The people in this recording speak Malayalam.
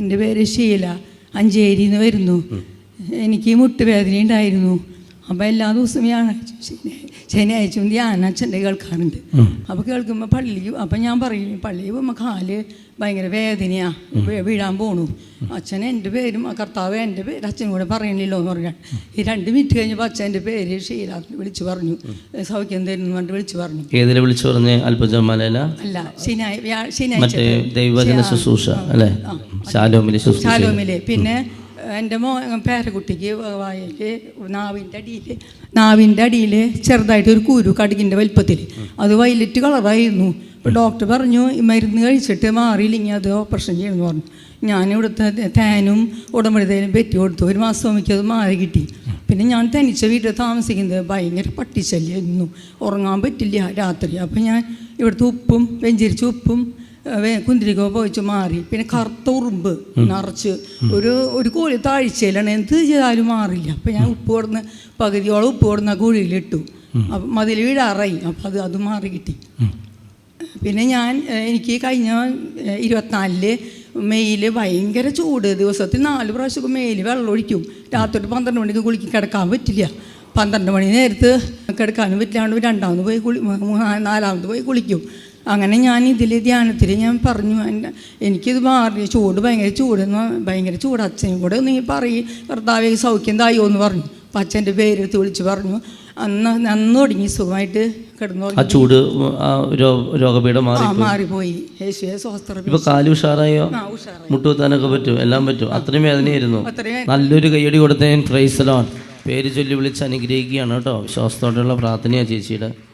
എന്റെ പേര് ഷീല. അഞ്ചേരി നിന്ന് വരുന്നു എനിക്ക് മുട്ടുവേദന ഉണ്ടായിരുന്നു. അപ്പോൾ എല്ലാ ദിവസവും വ്യാഴാഴ്ച ശനി ശനിയാഴ്ചയും ധ്യാനം അച്ഛന്റെ കേൾക്കാറുണ്ട്. അപ്പോൾ കേൾക്കുമ്പോൾ പള്ളി അപ്പം ഞാൻ പറയും പള്ളിയിൽ പോകുമ്പോൾ കാൽ ഭയങ്കര വേദനയാണ് വീഴാൻ പോണു. അച്ഛൻ എന്റെ പേരും കർത്താവ് എന്റെ പേര് അച്ഛനും കൂടെ പറയണില്ലോ എന്ന് പറഞ്ഞാൽ ഈ രണ്ട് മിനിറ്റ് കഴിഞ്ഞപ്പോൾ അച്ഛന്റെ പേര് ഷീല വിളിച്ചു പറഞ്ഞു. സൗഖ്യം തരുന്നു കൊണ്ട് പറഞ്ഞിട്ട് വിളിച്ചു പറഞ്ഞു. ഏതിലെ വിളിച്ചു പറഞ്ഞ് അല്പജമാലയില അല്ല ശനിയാഴ്ച ശനിയാഴ്ച ശുശ്രൂഷ അല്ലേ? ശാലോമിലെ പിന്നെ എന്റെ മോ പേരക്കുട്ടിക്ക് വായിക്ക് നാവിന്റെ അടിയിൽ നാവിന്റെ അടിയിൽ ചെറുതായിട്ട് ഒരു കുരു കടുകിന്റെ വലിപ്പത്തിൽ അത് വയലറ്റ് കളറായിരുന്നു. അപ്പോൾ ഡോക്ടർ പറഞ്ഞു മരുന്ന് കഴിച്ചിട്ട് മാറിയില്ലെങ്കിൽ അത് ഓപ്പറേഷൻ ചെയ്യണമെന്ന് പറഞ്ഞു. ഞാൻ ഇവിടുത്തെ തേനും ഉടമ്പടിതേനും പെറ്റി കൊടുത്തു. ഒരു മാസം എനിക്കത് മാറി കിട്ടി. പിന്നെ ഞാൻ തനിച്ച വീട്ടിൽ താമസിക്കുന്നത് ഭയങ്കര പട്ടിശല്യമായിരുന്നു ഉറങ്ങാൻ പറ്റില്ല രാത്രി. അപ്പം ഞാൻ ഇവിടുത്തെ ഉപ്പും വെഞ്ചരിച്ച ഉപ്പും കുന്തിരിക്ക പോയിച്ച് മാറി. പിന്നെ കറുത്ത ഉറുമ്പ് നിറച്ച് ഒരു ഒരു കോഴി താഴ്ചയിലാണ്. എന്ത് ചെയ്താലും മാറില്ല. അപ്പം ഞാൻ ഉപ്പ് കൊടുന്ന് പകുതിയോളം ഉപ്പ് കൊടുന്ന കുഴിയിലിട്ടു. അപ്പം മതിൽ വീടാറായി. അപ്പം അത് അത് മാറി കിട്ടി. പിന്നെ ഞാൻ എനിക്ക് കഴിഞ്ഞ ഇരുപത്തിനാലിൽ മെയിൽ ഭയങ്കര ചൂട്. ദിവസത്തിൽ നാല് പ്രാവശ്യമൊക്കെ മെയിൽ വെള്ളം ഒഴിക്കും. രാത്രി പന്ത്രണ്ട് മണിക്ക് കുളിക്ക് കിടക്കാൻ പറ്റില്ല. പന്ത്രണ്ട് മണി നേരത്ത് കിടക്കാനും പറ്റില്ലാണ്ട് രണ്ടാമത് പോയി കുളി മൂന്നാ- നാലാമത് പോയി കുളിക്കും. അങ്ങനെ ഞാൻ ഇതിൽ ധ്യാനത്തിൽ ഞാൻ പറഞ്ഞു എന്റെ എനിക്കിത് മാറി ചൂട് ഭയങ്കര ചൂടെന്ന് ഭയങ്കര ചൂട് അച്ഛനും കൂടെ നീ പറയും കർത്താവേ സൗഖ്യം തായോ? എന്ന് പറഞ്ഞു. അപ്പം അച്ഛന്റെ പേരെടുത്ത് വിളിച്ച് പറഞ്ഞു. അന്ന് അന്ന് തുടങ്ങി സുഖമായിട്ട് കിടന്നു ആ ചൂട് രോഗപീഠ മാറി മാറിപ്പോയി. ഇപ്പൊ കാൽ ഉഷാറായോ? മുട്ടുവെത്താനൊക്കെ പറ്റും? എല്ലാം പറ്റും? അത്രയും വേദനയായിരുന്നു. നല്ലൊരു കയ്യടി കൊടുത്തേ പ്രൈസലോൺ പേര് ചൊല്ലി വിളിച്ച് അനുഗ്രഹിക്കുകയാണ് കേട്ടോ. വിശ്വാസത്തോടെയുള്ള പ്രാർത്ഥനയാണ് ചേച്ചിയുടെ.